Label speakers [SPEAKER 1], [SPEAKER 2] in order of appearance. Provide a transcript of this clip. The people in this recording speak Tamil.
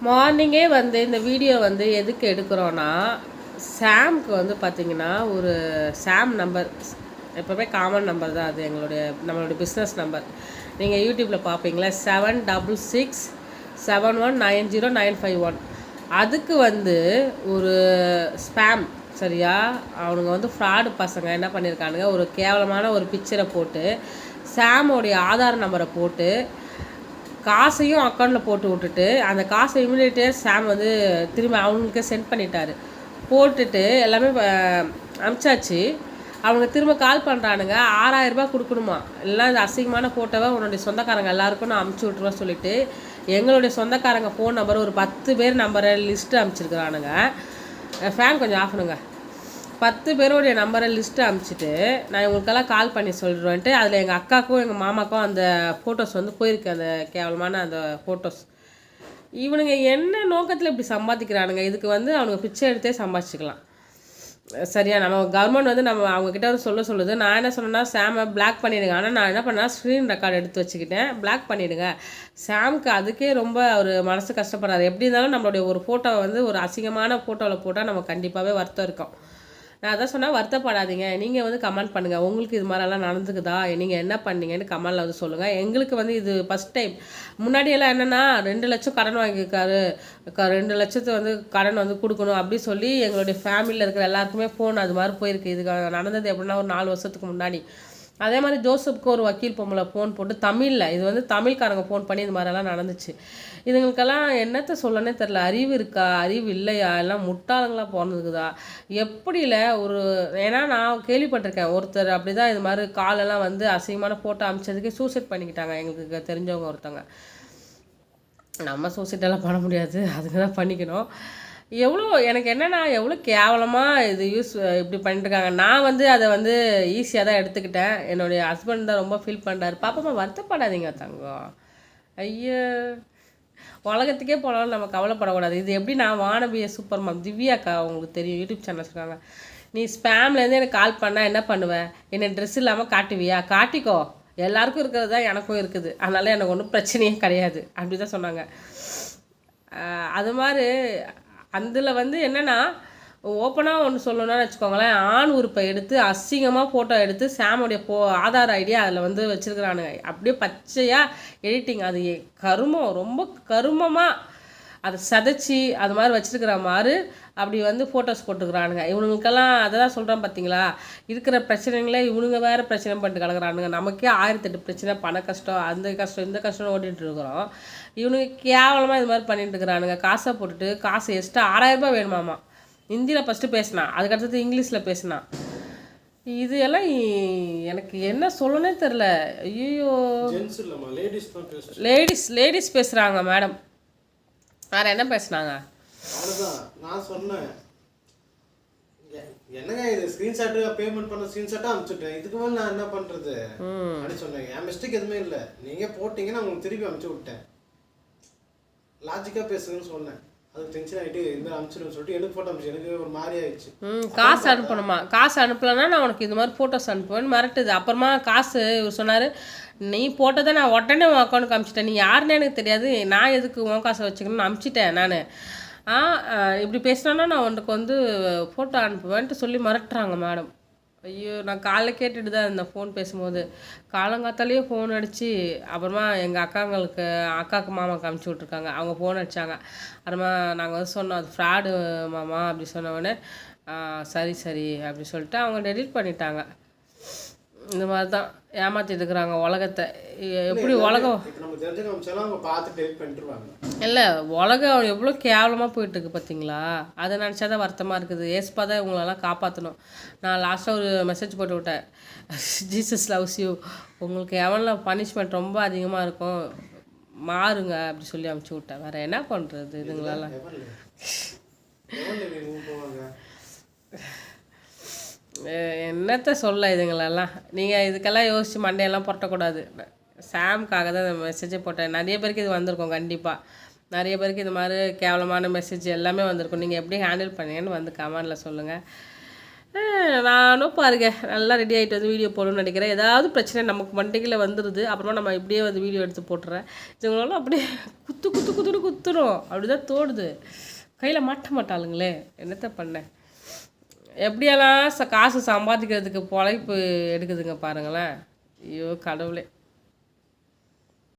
[SPEAKER 1] மார்னிங்கே வந்து இந்த வீடியோ வந்து எதுக்கு எடுக்கிறோன்னா சாம்க்கு வந்து பார்த்திங்கன்னா ஒரு சாம் நம்பர் எப்போவுமே காமன் நம்பர் தான் அது எங்களுடைய நம்மளுடைய பிஸ்னஸ் நம்பர் நீங்கள் யூடியூப்பில் பார்ப்பீங்களா seven double six seven one nine zero nine five one அதுக்கு வந்து ஒரு ஸ்பேம் சரியா? அவனுங்க வந்து ஃப்ராடு பசங்க என்ன பண்ணியிருக்கானுங்க ஒரு கேவலமான ஒரு பிக்சரை போட்டு சாமோடைய ஆதார் நம்பரை போட்டு காசையும் அக்கௌண்ட்டில் போட்டு விட்டுட்டு அந்த காசை இமீடியட்டே சாம் வந்து திரும்ப அவங்களுக்கு சென்ட் பண்ணிட்டாரு. போட்டுட்டு எல்லாமே அமிச்சாச்சு. அவங்க திரும்ப கால் பண்ணுறானுங்க ஆறாயிரம் ரூபாய் கொடுக்கணுமா? எல்லாம் இந்த அசிங்கமான ஃபோட்டோவை உன்னுடைய சொந்தக்காரங்க எல்லாருக்கும் நான் அமுச்சு விட்ருவேன் சொல்லிட்டு எங்களுடைய சொந்தக்காரங்க ஃபோன் நம்பர் ஒரு பத்து பேர் நம்பரை லிஸ்ட்டு அனுப்பிச்சிருக்கிறானுங்க ஃபேன் கொஞ்சம் ஆஃபனுங்க பத்து பேருடைய நம்பரை லிஸ்ட்டு அனுப்பிச்சிட்டு நான் இவங்களுக்கெல்லாம் கால் பண்ணி சொல்கிறேன்ட்டு அதில் எங்கள் அக்காவுக்கும் எங்கள் மாமாக்கும் அந்த ஃபோட்டோஸ் வந்து போயிருக்கு அந்த கேவலமான அந்த ஃபோட்டோஸ் இவனுங்க என்ன நோக்கத்தில் இப்படி சம்பாதிக்கிறானுங்க? இதுக்கு வந்து அவனுங்க பிச்சை எடுத்தே சம்பாதிச்சிக்கலாம். சரியா நம்ம கவர்மெண்ட் வந்து நம்ம அவங்கக்கிட்ட வந்து சொல்ல சொல்லுது. நான் என்ன சொன்னேன்னா சாமை பிளாக் பண்ணிடுங்க. ஆனால் நான் என்ன பண்ணேன் ஸ்க்ரீன் ரெக்கார்டு எடுத்து வச்சுக்கிட்டேன். பிளாக் பண்ணிடுங்க. சாம்க்கு அதுக்கே ரொம்ப ஒரு மனசு கஷ்டப்படுறாரு. எப்படி இருந்தாலும் நம்மளுடைய ஒரு ஃபோட்டோவை வந்து ஒரு அசிங்கமான ஃபோட்டோவில் போட்டால் நம்ம கண்டிப்பாகவே வருத்தம் இருக்கும். நான் அதான் சொன்னால் வருத்தப்படாதீங்க. நீங்கள் வந்து கமெண்ட் பண்ணுங்கள் உங்களுக்கு இது மாதிரிலாம் நடந்துக்குதா? நீங்கள் என்ன பண்ணீங்கன்னு கமெண்டில் வந்து சொல்லுங்கள் எங்களுக்கு வந்து இது ஃபஸ்ட் டைம் முன்னாடியெல்லாம் என்னென்னா ரெண்டு லட்சம் கடன் வாங்கியிருக்காரு. க- ரெண்டு லட்சத்து வந்து கடன் வந்து கொடுக்கணும் அப்படி சொல்லி எங்களுடைய ஃபேமிலியில் இருக்கிற எல்லாருக்குமே ஃபோன் அது மாதிரி போயிருக்கு. இதுக்கு நடந்தது எப்படின்னா ஒரு நாலு வருஷத்துக்கு முன்னாடி. அதே மாதிரி ஜோசப்க்கு ஒரு வக்கீல் பொம்பளை ஃபோன் போட்டு தமிழில் இது வந்து தமிழ்காரங்க ஃபோன் பண்ணி இது மாதிரிலாம் நடந்துச்சு. இதுங்களுக்கெல்லாம் என்னத்த சொல்லனே தெரில அறிவு இருக்கா? அறிவு இல்லையா? எல்லாம் முட்டாளங்களாக பிறந்துக்குதா எப்படியில் ஒரு ஏன்னா நான் கேள்விப்பட்டிருக்கேன் ஒருத்தர் அப்படி தான் இது மாதிரி காலெல்லாம் வந்து அசிங்கமான ஃபோட்டோ அமைச்சதுக்கே சூசைட் பண்ணிக்கிட்டாங்க. எங்களுக்கு தெரிஞ்சவங்க ஒருத்தவங்க. நம்ம சூசைட்டெல்லாம் பண்ண முடியாது. அதுக்கு தான் பண்ணிக்கணும். எவ்வளோ எனக்கு என்னென்னா எவ்வளோ கேவலமாக இது யூஸ் இப்படி பண்ணிட்டுருக்காங்க நான் வந்து அதை வந்து ஈஸியாக தான் எடுத்துக்கிட்டேன். என்னுடைய ஹஸ்பண்ட் தான் ரொம்ப ஃபீல் பண்ணுறாரு பாப்பாம்மா வருத்தப்படாதீங்க தங்கம். ஐயோ. உலகத்துக்கே போனாலும் நம்ம கவலைப்படக்கூடாது. இது எப்படி நான் வானபிய சூப்பர் மேம் திவ்யாக்கா உங்களுக்கு தெரியும் யூடியூப் சேனல் வச்சுருக்காங்க நீ ஸ்பேம்லேருந்து எனக்கு கால் பண்ணால் என்ன பண்ணுவேன் என்னை ட்ரெஸ் இல்லாமல் காட்டுவியா? காட்டிக்கோ. எல்லாருக்கும் இருக்கிறது தான் எனக்கும் இருக்குது. அதனால் எனக்கு ஒன்றும் பிரச்சனையே கிடையாது. அப்படி தான் சொன்னாங்க அது மாதிரி அதில் வந்து என்னென்னா ஓப்பனாக ஒன்று சொல்லணுன்னா வச்சுக்கோங்களேன் ஆண் உறுப்பை எடுத்து அசிங்கமாக ஃபோட்டோ எடுத்து சாமுடைய போ ஆதார் ஐடியா அதில் வந்து வச்சுருக்குறானுங்க. அப்படியே பச்சையாக எடிட்டிங் அது கருமம் ரொம்ப கருமமாக அதை சதைச்சி அது மாதிரி வச்சிருக்கிற மாதிரி அப்படி வந்து ஃபோட்டோஸ் போட்டுக்கிறானுங்க. இவனுங்களுக்கெல்லாம் அதை தான் சொல்கிறேன் பார்த்தீங்களா இருக்கிற பிரச்சனைங்களே இவனுங்க வேறு பிரச்சனை பண்ணிட்டு கிடக்குறானுங்க. நமக்கே ஆயிரத்தெட்டு பிரச்சனை பண கஷ்டம் அந்த கஷ்டம் இந்த கஷ்டம் ஓட்டிகிட்டு இருக்கிறோம். இவனுங்க கேவலமாக இது மாதிரி பண்ணிட்டு இருக்கிறானுங்க. காசை போட்டுட்டு காசு எக்ஸ்ட்ரா ஆறாயிரம் ரூபாய் வேணுமாமா? ஹிந்தியில் ஃபஸ்ட்டு பேசினான் அதுக்கடுத்தது இங்கிலீஷில் பேசினான் இது எல்லாம் எனக்கு என்ன சொல்லனே தெரில ஐயோ
[SPEAKER 2] லேடிஸ்
[SPEAKER 1] லேடிஸ் பேசுகிறாங்க மேடம் வேறு என்ன பேசுனாங்க?
[SPEAKER 2] அவ்வளோதான் நான் சொன்னேன். என்னங்க இது? ஸ்க்ரீன்ஷாட்டு பேமெண்ட் பண்ண ஸ்க்ரீன்ஷாட்டாக அனுப்பிச்சுட்டேன். இதுக்கு மேலே நான் என்ன பண்ணுறது அப்படி சொன்னேன். என் மிஸ்டேக் எதுவுமே இல்லை. நீங்கள் போட்டீங்க நான் உங்களுக்கு திருப்பி அனுப்பிச்சு விட்டேன். லாஜிக்காக பேசுங்கன்னு சொன்னேன். டென்ஷன் ஆகிட்டு மாதிரி சொல்லிட்டு எனக்கு ஃபோட்டோ அனுப்பிச்சு எனக்கு ஒரு மாதிரி ஆயிடுச்சு.
[SPEAKER 1] ம் காசு அனுப்பணுமா? காசு அனுப்பலன்னா நான் உனக்கு இது மாதிரி ஃபோட்டோஸ் அனுப்புவேன்னு மிரட்டுது. அப்புறமா காசு இவர் சொன்னார் நீ போட்டதை நான் உடனே உன் அக்கௌண்ட்டுக்கு அனுப்பிச்சிட்டேன். நீ யாருன்னு எனக்கு தெரியாது. நான் எதுக்கு உன் காசை வச்சுக்கணும்னு அனுப்பிச்சிட்டேன் நான். ஆ இப்படி பேசினா நான் உனக்கு வந்து ஃபோட்டோ அனுப்புவேன்ட்டு சொல்லி மிரட்டுறாங்க மேடம். ஐயோ நான் காலைல கேட்டுட்டு தான் இருந்தேன் ஃபோன் பேசும்போது. காலங்காத்தாலேயே ஃபோன் அடித்து அப்புறமா எங்கள் அக்காங்களுக்கு அக்காவுக்கு மாமாவுக்கு அனுப்பிச்சி விட்ருக்காங்க அவங்க ஃபோன் அடித்தாங்க அப்புறமா நாங்கள் வந்து சொன்னோம் அது ஃப்ராடு மாமா அப்படி சொன்ன உடனே "ஆ, சரி சரி அப்படி சொல்லிட்டு அவங்க டெலிட் பண்ணிட்டாங்க. இந்த மாதிரி தான் ஏமாத்திட்டு இருக்கிறாங்க உலகத்தை. எப்படி உலகம் இல்லை உலகம் எவ்வளோ கேவலமாக போயிட்டு இருக்கு பார்த்தீங்களா அதை நினச்சா தான் வருத்தமாக இருக்குது. ஏஸ்பா தான் இவங்களெல்லாம் காப்பாற்றணும் நான் லாஸ்ட்டாக ஒரு மெசேஜ் போட்டு விட்டேன். ஜீசஸ் லவ்ஸ் யூ உங்களுக்கு எவனில் பனிஷ்மெண்ட் ரொம்ப அதிகமாக இருக்கும். மாறுங்க அப்படி சொல்லி அமுச்சு விட்டேன். வேறு என்ன பண்ணுறது இதுங்களெல்லாம் என்னத்த சொல்ல இதுங்களெல்லாம்? நீங்கள் இதுக்கெல்லாம் யோசித்து மண்டையெல்லாம் புரட்டக்கூடாது. சாம்காக தான் இந்த மெசேஜே போட்டேன். நிறைய பேருக்கு இது வந்திருக்கும் கண்டிப்பாக நிறைய பேருக்கு இது மாதிரி கேவலமான மெசேஜ் எல்லாமே வந்திருக்கும். நீங்கள் எப்படி ஹேண்டில் பண்ணீங்கன்னு வந்து கமெண்டில் சொல்லுங்கள் நானும் பாருங்க. நல்லா ரெடி ஆகிட்டு வந்து வீடியோ போடணும்னு நினைக்கிறேன். ஏதாவது பிரச்சனை நமக்கு மண்டைக்கில் வந்துடுது அப்புறமா நம்ம இப்படியே வந்து வீடியோ எடுத்து போட்டுறேன். இவங்களெல்லாம் அப்படியே குத்து குத்து குத்துன்னு குத்துரும். அப்படிதான் தோடுது. கையில் மாட்ட மாட்டாளுங்களே. என்னத்த பண்ணேன் எப்படியெல்லாம் ச காசு சம்பாதிக்கிறதுக்கு பொழைப்பு எடுக்குதுங்க பாருங்களேன். ஐயோ கடவுளே.